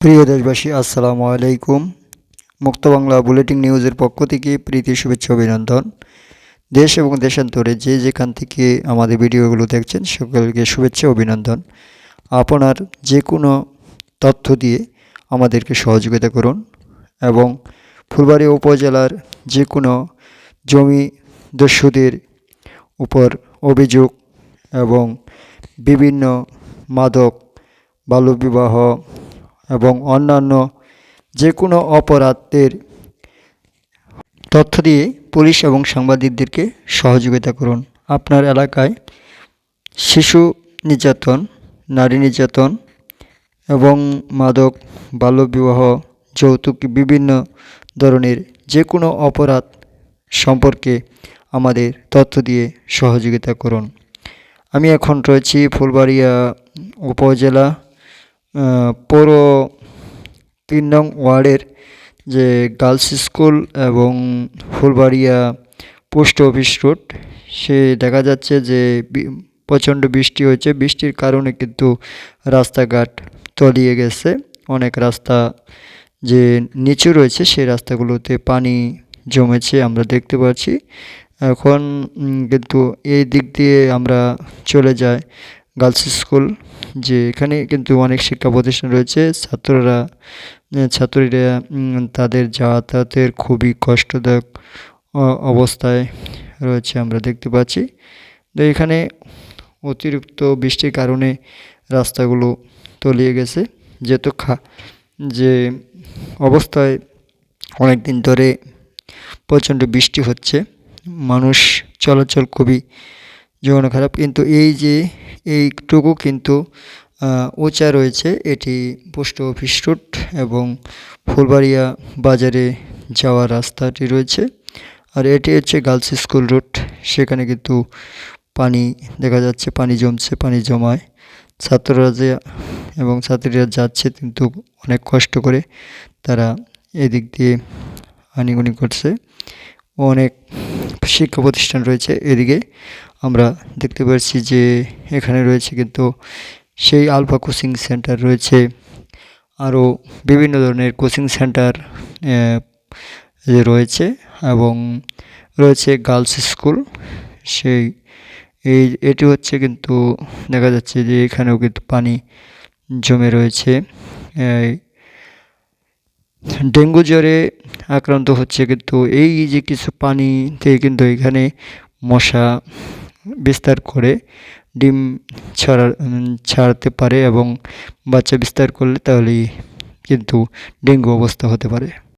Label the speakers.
Speaker 1: প্রিয় দেশবাসী, আসসালামু আলাইকুম। মুক্ত বাংলা বুলেটিন নিউজের পক্ষ থেকে প্রীতি শুভেচ্ছা অভিনন্দন। দেশ এবং দেশান্তরে যে যেখান থেকে আমাদের ভিডিওগুলো দেখছেন, সকলকে শুভেচ্ছা অভিনন্দন। আপনার যে কোনো তথ্য দিয়ে আমাদেরকে সহযোগিতা করুন এবং ফুলবাড়ি উপজেলার যে কোনো জমি দস্যুদের উপর অভিযোগ এবং বিভিন্ন মাদক বাল্যবিবাহ অন্যান্য যে কোনো অপরাধের তথ্য দিয়ে পুলিশ এবং সাংবাদিকদেরকে সহযোগিতা করুন। আপনার এলাকায় শিশু নির্যাতন, নারী নির্যাতন এবং মাদক, বাল্যবিবাহ, যৌতুক বিভিন্ন ধরনের যে কোনো অপরাধ সম্পর্কে আমাদের তথ্য দিয়ে সহযোগিতা করুন। আমি এখন রয়েছি ফুলবাড়িয়া উপজেলা পৌর তিন নং ওয়ার্ডের যে গার্লস স্কুল এবং ফুলবাড়িয়া পোস্ট অফিস রোড, সে দেখা যাচ্ছে যে প্রচণ্ড বৃষ্টি হয়েছে। বৃষ্টির কারণে কিন্তু রাস্তাঘাট তলিয়ে গেছে। অনেক রাস্তা যে নিচু রয়েছে, সেই রাস্তাগুলোতে পানি জমেছে আমরা দেখতে পাচ্ছি। এখন কিন্তু এই দিক দিয়ে আমরা চলে যাই গার্লস স্কুল যে এখানে কিন্তু অনেক শিক্ষা প্রতিষ্ঠান রয়েছে। ছাত্ররা ছাত্রীরা তাদের যাতায়াতের খুবই কষ্টদায়ক অবস্থায় রয়েছে আমরা দেখতে পাচ্ছি। তো এখানে অতিরিক্ত বৃষ্টির কারণে রাস্তাগুলো তলিয়ে গেছে। যেহেতু খা, যে অবস্থায় অনেক দিন ধরে প্রচণ্ড বৃষ্টি হচ্ছে, মানুষ চলাচল খুবই জীবন খারাপ। কিন্তু এই যে, এইটুকু কিন্তু উঁচা রয়েছে, এটি পোস্ট অফিস রোড এবং ফুলবাড়িয়া বাজারে যাওয়ার রাস্তাটি রয়েছে। আর এটি হচ্ছে গার্লস স্কুল রোড। সেখানে কিন্তু পানি দেখা যাচ্ছে, পানি জমছে, পানি জমায়। ছাত্ররা যে, এবং ছাত্রীরা যাচ্ছে কিন্তু অনেক কষ্ট করে তারা এদিক দিয়ে আনিগুনি করছে। অনেক শিক্ষা প্রতিষ্ঠান রয়েছে এদিকে। আমরা দেখতে পাচ্ছি যে এখানে রয়েছে কিন্তু সেই আলফা কোচিং সেন্টার রয়েছে। আরও বিভিন্ন ধরনের কোচিং সেন্টার রয়েছে এবং রয়েছে গার্লস স্কুল। সেই, এই, এটি হচ্ছে কিন্তু দেখা যাচ্ছে যে এখানেও কিন্তু পানি জমে রয়েছে। ডেঙ্গু জ্বরে আক্রান্ত হচ্ছে কিন্তু এই যে কিছু পানিতে কিন্তু এখানে মশা বিস্তার করে ডিম ছড়া ছাড়তে পারে এবং বাচ্চা বিস্তার করলে তাহলেই কিন্তু ডেঙ্গু অবস্থা হতে পারে।